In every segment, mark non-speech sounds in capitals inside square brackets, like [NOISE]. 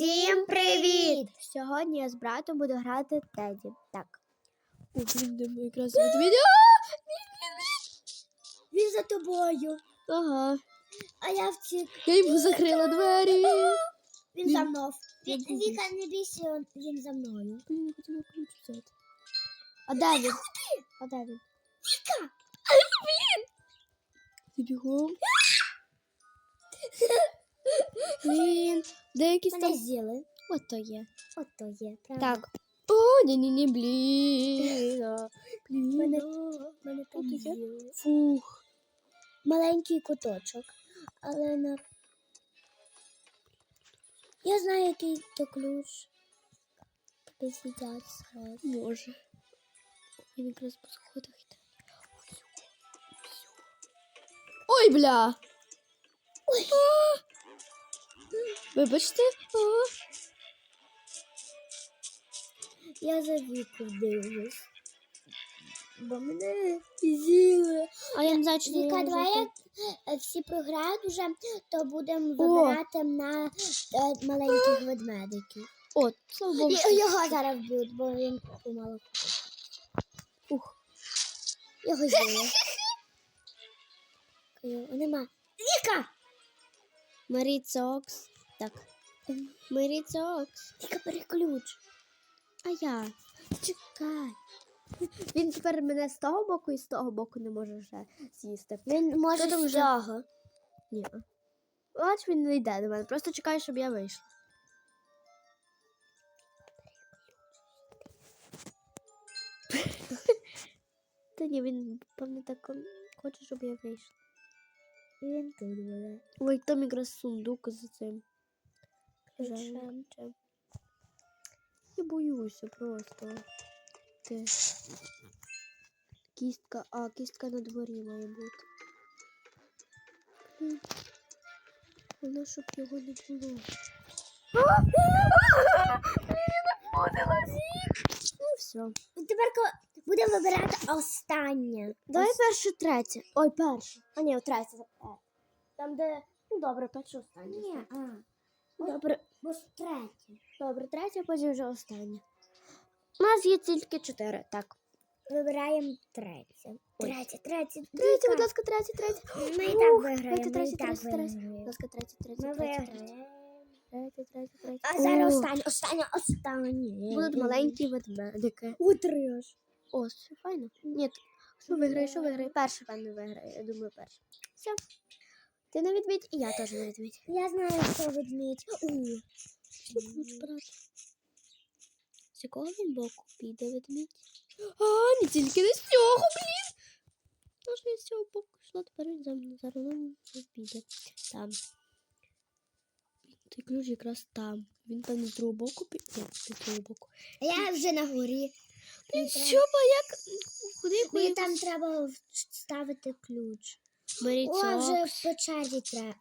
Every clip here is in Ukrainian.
Всім привіт! Сьогодні я з братом буду грати Теді. Так. О, блін, де якраз ведмідь. Він за тобою. Ага. А я втік. Я йому закрила двері. Він за мною. Він Віка, не бійся, он- він за мною. Блін, я хотіла ключ взяти. А де він? А де він? Віка! Ти бігом. Блін, де якісь Мене з'їли. От є. От то є, правда? Так. О, ні-ні-ні, блін. [LAUGHS] Блін. Мене, мене є? з'їли. Фух. Маленький куточок. Але на... Я знаю, який то ключ. Тобі сидять зразу. Може. Він якраз по сходах йде. Ой, бля! Ой. А! Вибачте. А! Я за віку дивлюсь. Бо мене з'їли. А я не знаю, чи Віка, давай як е, всі програють уже, то будемо вибирати на е, маленьких ведмедиків. О, слава Богу. І його зараз б'ють, бо він помало. Ух. Його з'їли. [LAUGHS] Нема. Віка! Марі Цокс. Так. Марі Цокс. Віка, переключ. А я. Чекай. Він тепер мене з того боку і з того боку не може вже з'їсти. Він може з вже? цього. Ні. Бач, він не йде до мене. Просто чекає, щоб я вийшла. Та ні, він, певно, так хоче, щоб я вийшла. І він тут буде. Ой, там якраз сундук за цим. Ключем. Я боюся просто. Ти. Кістка. А, кістка на дворі має бути. Вона, щоб його не було. Ну все. Тепер ко- будемо вибирати останнє. Давай перше третє. Ой, перше. А ні, третє. Е. Там, де. Ну добре, перше останнє. Ні, а. Добре, Бо третє. добре, третє, потім вже останнє. У нас є тільки чотири. Так. Вибираємо третє. Третє, третє. Третє, будь ласка, третє, третє. Ми і так виграємо. третє, третє, третє, третє. Будь ласка, третє, третє, третє. Третє, третє, третє. А зараз останнє, останнє, останнє. Будуть маленькі ведмедики. Утриш. О, все файно. Ні, що виграє, що виграє? Перший певно виграє, я думаю, перший. Все. Ти не відмідь, і я теж не відмідь. Я знаю, що ведмідь. У. Ключ брати. З якого він боку піде ведмідь? А, не тільки не з цього, блін! Тож я з цього боку йшла, тепер він за мною за не піде. Там. Той ключ якраз там. Він певно з другого боку піде. З другого боку. Я вже на горі. Блін, треба- як? Куди Мені куди? там треба ставити ключ. Беріть О, вже в печері треба.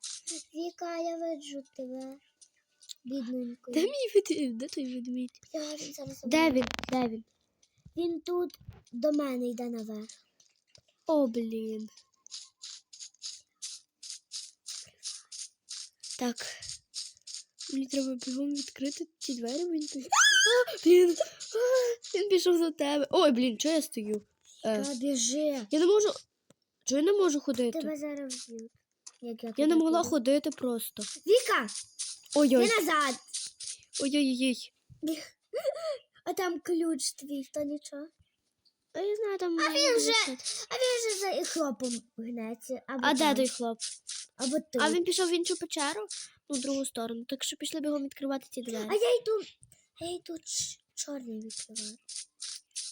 Віка, я виджу тебе. Бідненько. Де мій ведмідь? Де той ведмідь? Я він зараз Де він? Де він? Він тут до мене йде наверх. О, блін. Так. Мені треба бігом відкрити ці двері, він тут. Блін. Він пішов до тебе. Ой, блін, чого я стою? Е, Та біжи. я не можу. Чого я не можу ходити? Тебе зараз вб'ють. Як я не туди могла піду. ходити просто. Віка, ти Ой-ой. назад. Ой-ой-ой. А там ключ твій, то нічого. А я знаю, там. А він вже- А він же за хлопом гнеться. Або А де там, той хлоп? Або тут. А він пішов в іншу печеру, ну, в другу сторону. Так що пішли бігом відкривати ці двері. А я йду. А я йду ч- чорний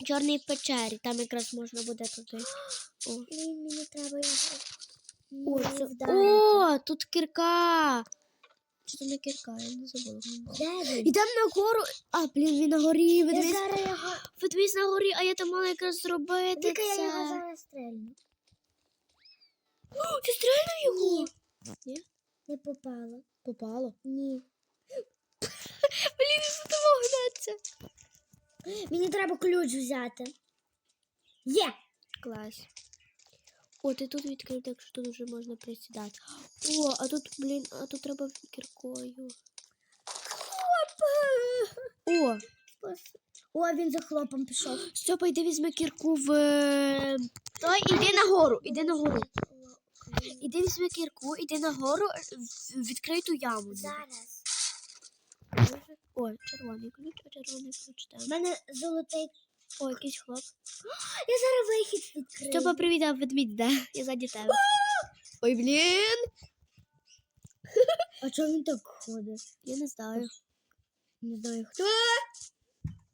чорній печері, там якраз можна буде туди. О, Блін, мені треба його. О, не це... вдарити. О тут кірка. Чи це не кірка, я не забула. Де він? Ідемо на гору. А, блін, він на горі. Я Ведмідь, зараз його. ведмідь на горі, а я там мала якраз зробити Віка, я його зараз стрельну. О, Ти стрельнув його? Ні? Не попало. Попало. Ні. [LAUGHS] Блін, що. Мені треба ключ взяти. Є! Клас. О, ти тут відкрив, так що тут вже можна присідати. О, а тут, блін, а тут треба кіркою. О, О, він за хлопом пішов. Степа, йди візьми кірку в. е, Той, іди нагору, іди нагору. Іди візьми кірку, іди нагору, в- відкрий ту яму. Зараз. О, червоний ключ, а червоний ключ У мене золотий. О, якийсь хлоп. [GASPS] Я зараз вихід відкрию. Степа, привіт, а ведмідь, де? Я ззаді тебе. [GASPS] Ой, блін. [LAUGHS] А чого він так ходить? Я не знаю. Не знаю хто.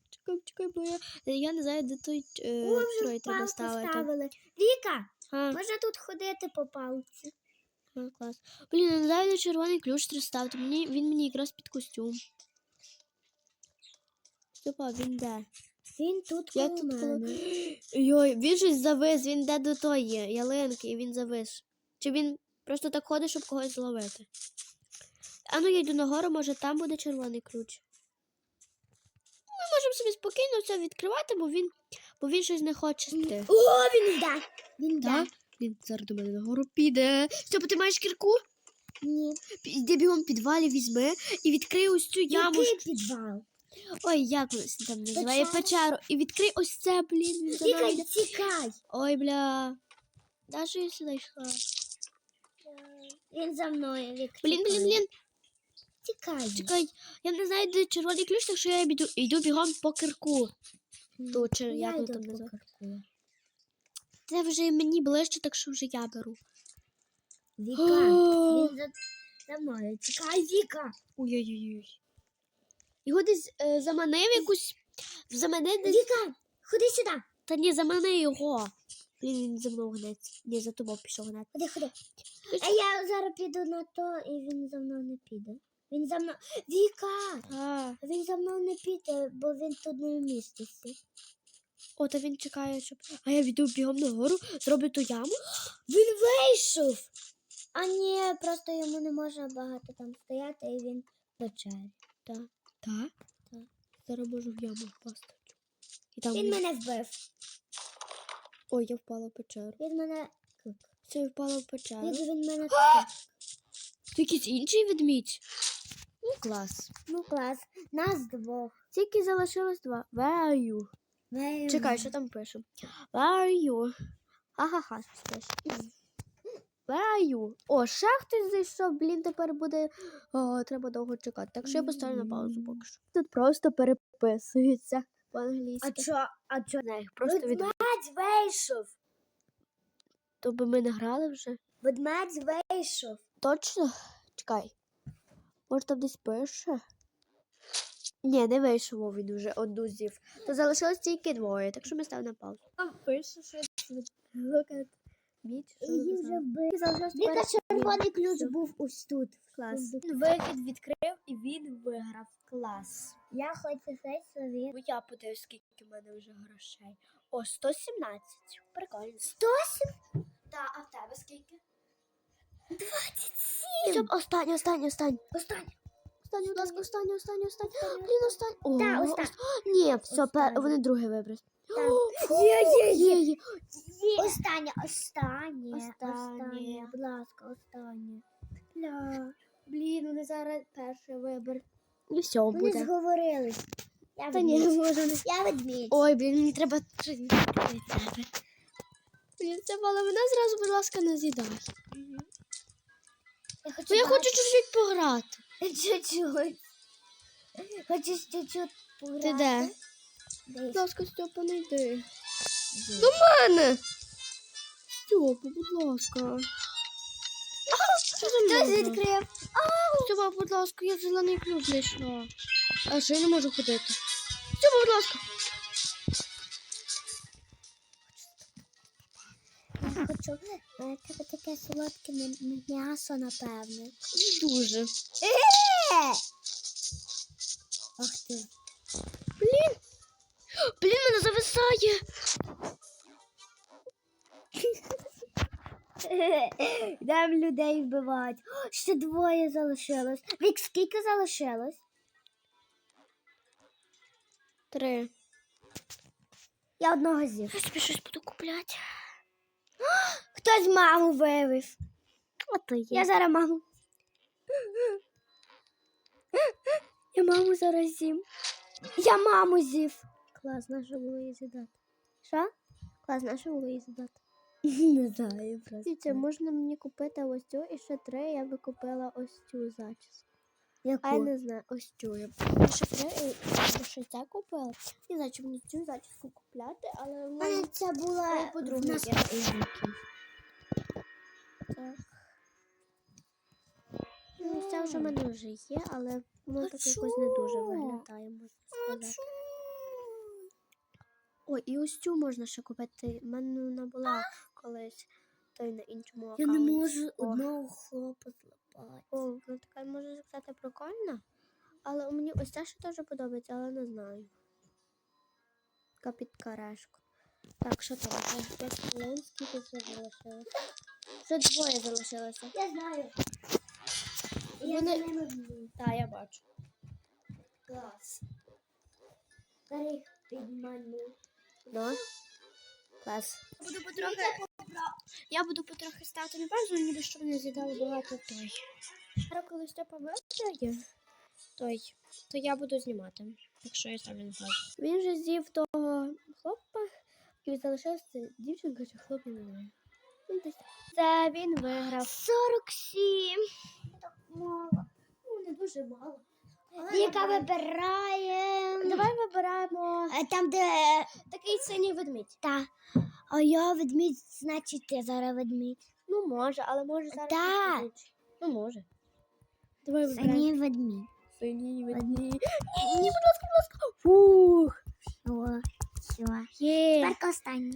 Чекай, чекай, бо я, я не знаю, де той е, О, вже трой треба палку ставити. ставили. Віка, А, можна тут ходити по палці? а, клас. Блін, я не знаю, де червоний ключ треба ставити. Мені, він мені якраз під костюм. Степа, він де? Він тут Я коло тут коло- мене. [GASPS] Йой, він щось завис, він де до тої ялинки, і він завис. Чи він просто так ходить, щоб когось зловити? А ну я йду нагору, може там буде червоний ключ. Ми можемо собі спокійно все відкривати, бо він, бо він щось не хоче йти. О, він йде. Він йде. Так? Він зараз до мене нагору піде. Степа, ти маєш кірку? Ні. Іди бігом в підвалі, візьми і відкрий ось цю яму. Який підвал? Ой, як воно там називає Печеру. печеру. І відкрий ось це, блін. Він нами тікай. Ой, бля. Даже я сюди йшла. Він за мною, Вік. Блін, блін, тікай. блін. Тікай. Чекай, я не знаю, де червоний ключ, так що я йду, йду бігом по кирку. Ту, чи Я як воно йду там по називає. кирку. Це вже мені ближче, так що вже я беру. Віка, О! [GASPS] він за, за мною. Тікай, Віка. Ой-ой-ой. Його десь е, заманив якусь. Заманив десь. Віка, ходи сюди. Та ні, замани його. Блін, він за мною гнеться. Ні, за тобою пішов гнати. Ходи, ходи. А я зараз піду на то, і він за мною не піде. Він за мною. Віка! А, Він за мною не піде, бо він тут не вміститься. о, та він чекає, щоб. А я йду бігом нагору, зроблю ту яму. Він вийшов! А ні, просто йому не можна багато там стояти, і він в печері. Так. Так? Так. Зараз можу в яму впасти. І там Він мене вбив. Ой, я впала в печеру. Він мене. Все, я впала в печеру. Він, він мене. Це якийсь інший ведмідь. Ну, клас. Ну клас. Нас двох. Тільки залишилось два. Where are you? Вей- Чекай, що там пише? Where are you? Ха-ха-ха, you? О, ще хтось зайшов, блін, тепер буде. О, треба довго чекати. Так що я поставлю на паузу поки що. Тут просто переписується А по-англійськи. чо? А чо? Не, їх просто від... Ведмедь вийшов. То би ми не грали вже. Ведмедь вийшов. Точно? Чекай. Може там десь пише? Ні, не вийшов він уже одну зів. То залишилось тільки двоє, так що ми ставимо на паузу. Там пише щось. Що Її вже вбив. Віка, червоний ключ був ось тут. Клас. Він вихід відкрив і він виграв. Клас. Я хочу цей собі. Бо я подивлюсь, скільки в мене вже грошей. О, 117. Прикольно. 107? Так, а в тебе скільки? 27. Все, останнє, останнє, останнє. Останнє. Останнє, будь ласка, останнє, останнє, останнє. Блін, останнє. О, Та, останнє. ост- Ні, все, пер... Вони друге вибрали. Так. [GASPS] Є, є, є. є. Останнє, останнє, Останнє. будь ласка, останнє. Ля. Блін, вони зараз перший вибір. І все Вони буде. зговорились. Я Та ні, може не. Я ведмідь. Ой, блін, мені треба щось від тебе. Блін, це але мене зразу, будь ласка, не з'їдай. Я хочу, я хочу чуть-чуть пограти. [LAUGHS] чуть-чуть. Хочеш чуть-чуть пограти? Ти де? Будь ласка, Степа, не йди. До мене. Степа, будь ласка. Що за Хтось мною? відкрив. Степа, будь ласка, я зелений ключ знайшла. А що я не можу ходити? Степа, будь ласка. Я хочу. е, Тебе таке солодке м- м'ясо, напевне. Дуже. Е! Ах ти. [LAUGHS] Мене. Йдемо людей вбивати. Ще двоє залишилось. Вік, скільки залишилось? Три. Я одного з'їв. Я собі щось буду купляти. Хтось маму вивів. Ото є. Я зараз маму. Я маму зараз з'їм. Я маму з'їв. Клас, наша було її з'їдати. Що? Клас, наша було її з'їдати. [LAUGHS] Не знаю просто. Дивіться, можна мені купити ось цю і ще три, я би купила ось цю зачіску. Яку? А я не знаю, ось цю. Я б ще три, я б ще це купила. Не знаю, чи мені цю зачіску купляти, але в мене це була подруга в нас є. так. Ну, ця вже в мене вже є, але воно А так якось не дуже чого? виглядає, можна сказати. Ой, і ось цю можна ще купити. У мене вона була колись той на іншому Я не можу одного хлопа злапати. О, ну така може сказати прикольна. Але мені ось ця ще теж подобається, але не знаю. Така під карешку. Так, що там? Вже хвилин, скільки ще залишилося? Вже двоє залишилося. Я знаю. Я Вони- за ними буду. Так, я бачу. Клас. Старих підману. Ну. Клас. Я буду потрохи. Я буду потрохи ставити на паузу, ніби щоб не з'їдали багато той. Зараз коли Степа виграє, той, то я буду знімати. Так що я ставлю на паузу. Він же з'їв того хлопа, і залишився дівчинка чи хлоп, я не знаю. Це він виграв. 47. Так мало. Ну, не дуже мало. Віка вибирає. Давай вибираємо Там, де такий синій ведмідь. та. А я ведмідь, значить ти зараз ведмідь. Ну, може, але може зараз. Так. Ну, може. Давай вибираємо. Синій ведмідь. Синій ведмідь. Ні, будь ласка, будь ласка. Фух. О, все. Є. Тепер останнє.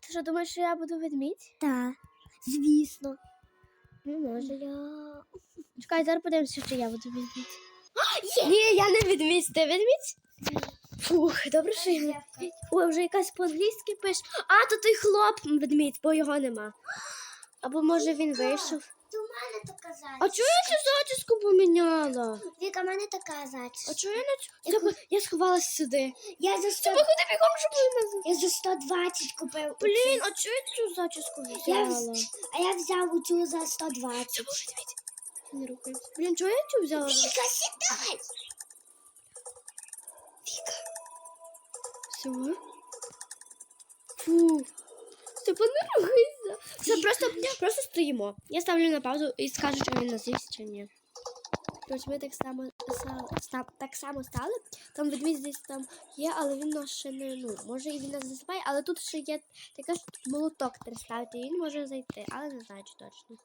Ти що, думаєш, що я буду ведмідь? Так. Звісно. Ну, може. Чекай, зараз подивимося, що я буду ведмідь. Ні, я не ведмідь, ти ведмідь? Фух, добре, що я ведмідь. Ой, вже якась по-англійськи пише. А, то той хлоп ведмідь, бо його нема. Або може він вийшов. Ти у мене така А чого я цю зачіску поміняла? Віка, в мене така зачіска. А чого я на цю? Я, я сховалась сюди. Я за 100, Тебе куди бігом, щоб мене я за 120 купив. Блін, а чого я цю зачіску Я вз- А я взяв цю за 120. Це був ведмідь. Не рухається. Блін, чого я цю взяла? Віка, сідай! Все. Фу. Степан, не рухайся. Все, просто, просто стоїмо. Я ставлю на паузу і скажу, чи він назився чи ні. Короче, ми так само, са- так само стали. Там ведмідь десь там є, але він нас ще не, ну, може і він нас засипає, але тут ще є таке, що молоток треба ставити, і він може зайти, але не знаю, чи точно.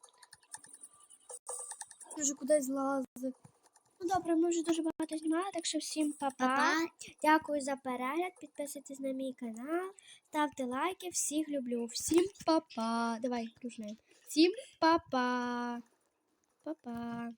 Вже кудись злазить. Ну добре, ми вже дуже багато знімали, так що всім па-па. Дякую за перегляд. Підписуйтесь на мій канал, ставте лайки. Всіх люблю. Всім па-па. Давай, кружне. Всім па-па. Па-па.